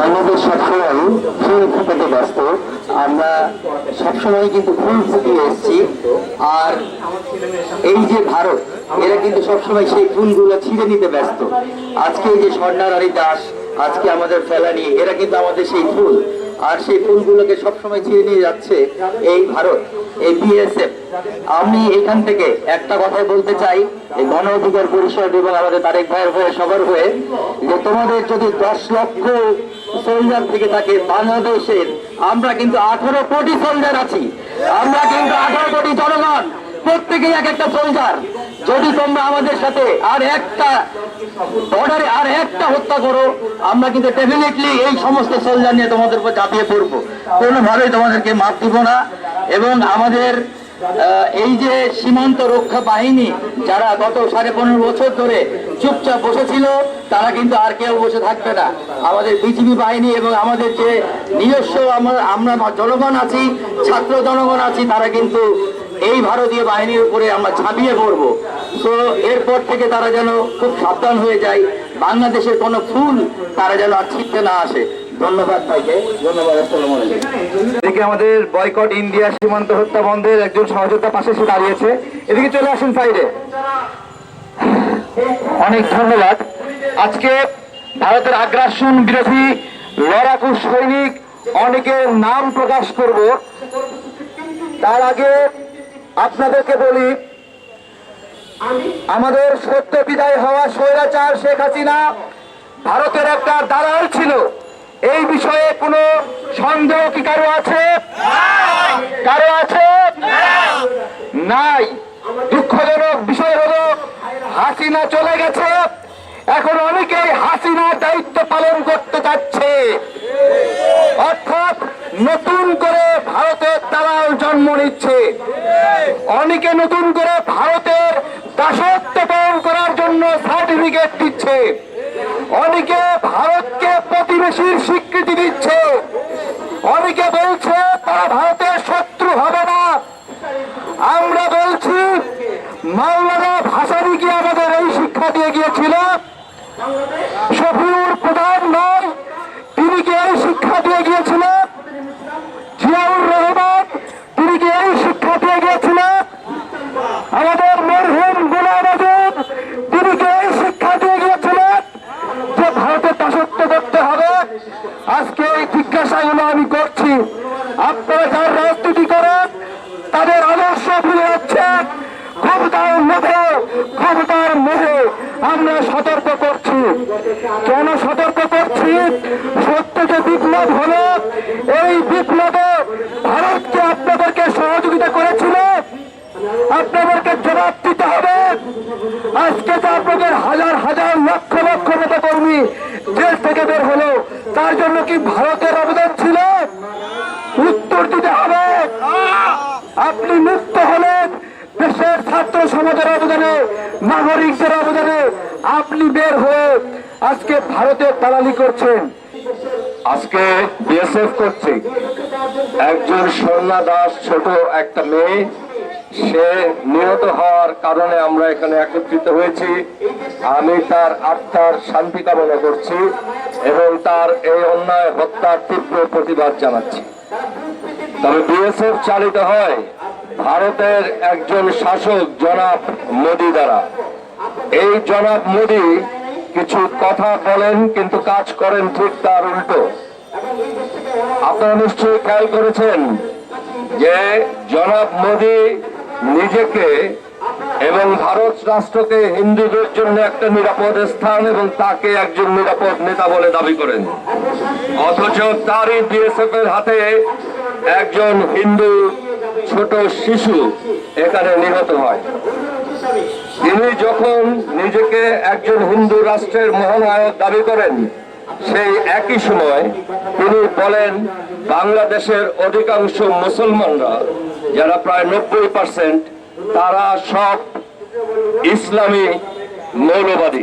বাংলাদেশ সবসময় ফুল ফুটাতে ব্যস্ত। আমরা সবসময় কিন্তু ফুল ফুটিয়ে এসেছি। আর এই যে ভারত, এরা কিন্তু সবসময় সেই ফুলগুলো ছিঁড়ে নিতে ব্যস্ত। আজকে এই যে স্বর্ণারানী দাস, আজকে আমাদের ফেলানি, এরা কিন্তু আমাদের সেই ফুল। আর সেই ফুলগুলোকে সবসময় ছিঁড়ে নিয়ে যাচ্ছে এই ভারত, এই বিএসএফ আমি এখান থেকে একটা কথাই বলতে চাই গণ অধিকার পরিষদ এবং আমাদের তারেক ভাইয়ের হয়ে, সবার হয়ে, যে তোমাদের যদি দশ লক্ষ সোলজার থেকে থাকে বাংলাদেশের, আমরা কিন্তু আঠারো কোটি সোলজার আছি। আমরা কিন্তু আঠারো কোটি জনগণ, প্রত্যেকেই এক একটা সোলজার যদি তোমরা আমাদের সাথে আর একটা বর্ডারে আর একটা হত্যা করো, আমরা কিন্তু ডেফিনেটলি এই সমস্ত সোলজার নিয়ে তোমাদের উপর ঝাঁপিয়ে পড়ব। কোনোভাবেই তোমাদেরকে মাপ দিব না। এবং আমাদের এই যে সীমান্ত রক্ষা বাহিনী, যারা গত সাড়ে পনেরো বছর ধরে চুপচাপ বসেছিল, তারা কিন্তু আর কেউ বসে থাকবে না। আমাদের বিজিবি বাহিনী এবং আমাদের যে নিজস্ব আমরা আমরা জনগণ আছি, ছাত্র জনগণ আছি, তারা কিন্তু এই ভারতীয় বাহিনীর উপরে আমরা ঝাঁপিয়ে পড়ব। তো এরপর থেকে তারা যেন খুব সাবধান হয়ে যায়, বাংলাদেশের কোনো ফুল তারা যেন আর ছিটতে না আসে। ধন্যবাদ ভাইকে। ধন্যবাদ এদিকে আমাদের বয়কট সীমান্ত হত্যা বন্ধের একজন পাশে দাঁড়িয়েছে। এদিকে চলে আসুন অনেক ধন্যবাদ। আজকে ভারতের আগ্রাসন বিরোধী সৈনিক অনেকের নাম প্রকাশ করব। তার আগে আপনাদেরকে বলি আমাদের সত্য বিদায় হওয়া স্বৈরাচার শেখ হাসিনা ভারতের একটা দালাল ছিল। এই বিষয়ে কোনো সন্দেহ কি কারও আছে? কারও আছে? নাই। দুঃখজনক বিষয় হলো হাসিনা চলে গেছে। এখন অনেকেই হাসিনার দায়িত্ব পালন করতে যাচ্ছে অর্থাৎ নতুন করে ভারতের দালাল জন্ম নিচ্ছে। অনেকে নতুন করে ভারতের দাসত্ব পালন করার জন্য সার্টিফিকেট দিচ্ছে। অনেকে ভারতকে প্রতিবেশীর স্বীকৃতি দিচ্ছে। অনেকে বলছে, তারা ভারতের শত্রু হবে না। আমরা বলছি মাওলানা ভাসানি কি আমাদের এই শিক্ষা দিয়ে গিয়েছিল শফিউর প্রধান নয় তিনি কি এই শিক্ষা দিয়ে গিয়েছিলেন জিয়াউর রহমান তিনি কি এই শিক্ষা দিয়ে গিয়েছিলেন আমাদের মরহুম গোলাম আজম তিনি কি এই শিক্ষা দিয়ে গিয়েছিলেন যে ভারতের দাসত্ব করতে হবে আজকে এই জিজ্ঞাসাগুলো আমি করছি। আপনারা যার রাজনীতি করেন, তাদের আদর্শ ফিরে যাচ্ছেন ক্ষমতার মোহে ক্ষমতার মোহে আমরা সতর্ক করছি। কেন সতর্ক করছি? সত্য যে বিপ্লব হলো। এই বিপ্লবে ভারতকে আপনাদেরকে সহযোগিতা করেছিল। আপনাদেরকে জবাব দিতে হবে। আজকে যে আপনাদের হাজার হাজার লক্ষ লক্ষ নেতা কর্মী জেল থেকে বের হলো। তার জন্য কি ভারতের অবদান ছিল? উত্তর দিতে হবে। আপনি মুক্ত হলেন দেশের ছাত্র সমাজের অবদানে, নাগরিকদের অবদানে। আপনি বের হয়ে আজকে ভারতের দালালি করছেন। আজকে বিএসএফ করছে। একজন স্বর্ণা দাস ছোট একটা মেয়ে, সে নিহত হওয়ার কারণে আমরা এখানে একত্রিত হয়েছি। আমি তার আত্মার শান্তি কামনা করছি এবং তার এই অন্যায় হত্যার তীব্র প্রতিবাদ জানাচ্ছি। তবে বিএসএফ চালিত হয় ভারতের একজন শাসক জনাব মোদি দ্বারা। এই জনাব মোদি কিছু কথা বলেন, কিন্তু কাজ করেন ঠিক তার উল্টো। আপনারা নিশ্চয়ই খেয়াল করেছেন যে জনাব মোদি নিজেকে এবং ভারত রাষ্ট্রকে হিন্দুদের জন্য একটা নিরাপদ স্থান এবং তাকে একজন নিরাপদ নেতা বলে দাবি করেন। অথচ তারই বিএসএফ এর হাতে একজন হিন্দু ছোট শিশু এখানে নিহত হয়। তিনি যখন নিজেকে একজন হিন্দু রাষ্ট্রের মহানায়ক দাবি করেন, সেই একই সময় তিনি বলেন, বাংলাদেশের অধিকাংশ মুসলমানরা, যারা প্রায় নব্বই পার্সেন্ট তারা সব ইসলামী মৌলবাদী।